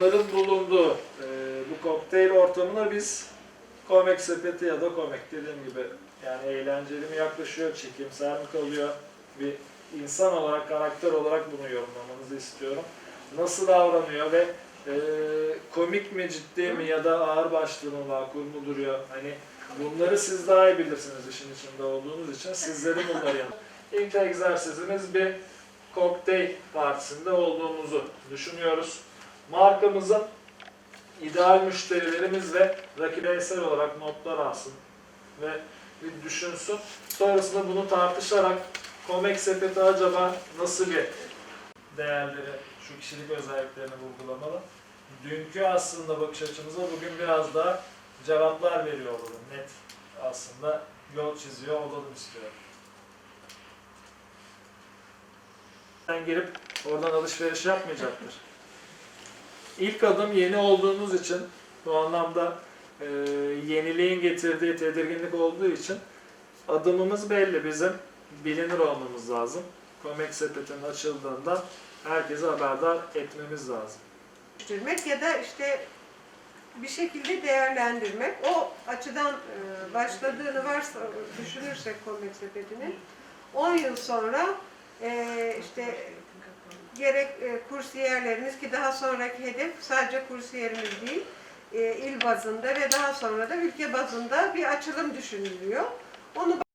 Bunların bulunduğu e, bu kokteyl ortamına biz komik sepeti ya da komik dediğim gibi yani eğlenceli mi yaklaşıyor, çekimsel mi kalıyor bir insan olarak, karakter olarak bunu yorumlamanızı istiyorum. Nasıl davranıyor ve e, komik mi, ciddi mi ya da ağır başlı mı, vakur mu duruyor? Hani bunları siz daha iyi bilirsiniz işin içinde olduğunuz için sizlerin bunları yanı. İlk egzersizimiz bir kokteyl partisinde olduğumuzu düşünüyoruz. Markamızın ideal müşterilerimiz ve rakibeysel olarak notlar alsın ve bir düşünsün. Sonrasında bunu tartışarak Comex sepeti acaba nasıl bir değerleri, şu kişilik özelliklerini vurgulamalı. Dünkü aslında bakış açımıza bugün biraz daha cevaplar veriyor olalım. Net aslında yol çiziyor olalım istiyorum. Sen girip oradan alışveriş yapmayacaktır. İlk adım yeni olduğunuz için bu anlamda e, yeniliğin getirdiği tedirginlik olduğu için adımımız belli. Bizim bilinir olmamız lazım. Comex sepetinin açıldığında herkese haberdar etmemiz lazım. dönüştürmek ya da işte bir şekilde değerlendirmek. O açıdan e, başladığını varsa düşünürsek komik sepetinin 10 yıl sonra e, işte gerek e, kursiyerlerimiz ki daha sonraki hedef sadece kursiyerimiz değil e, il bazında ve daha sonra da ülke bazında bir açılım düşünülüyor. Onu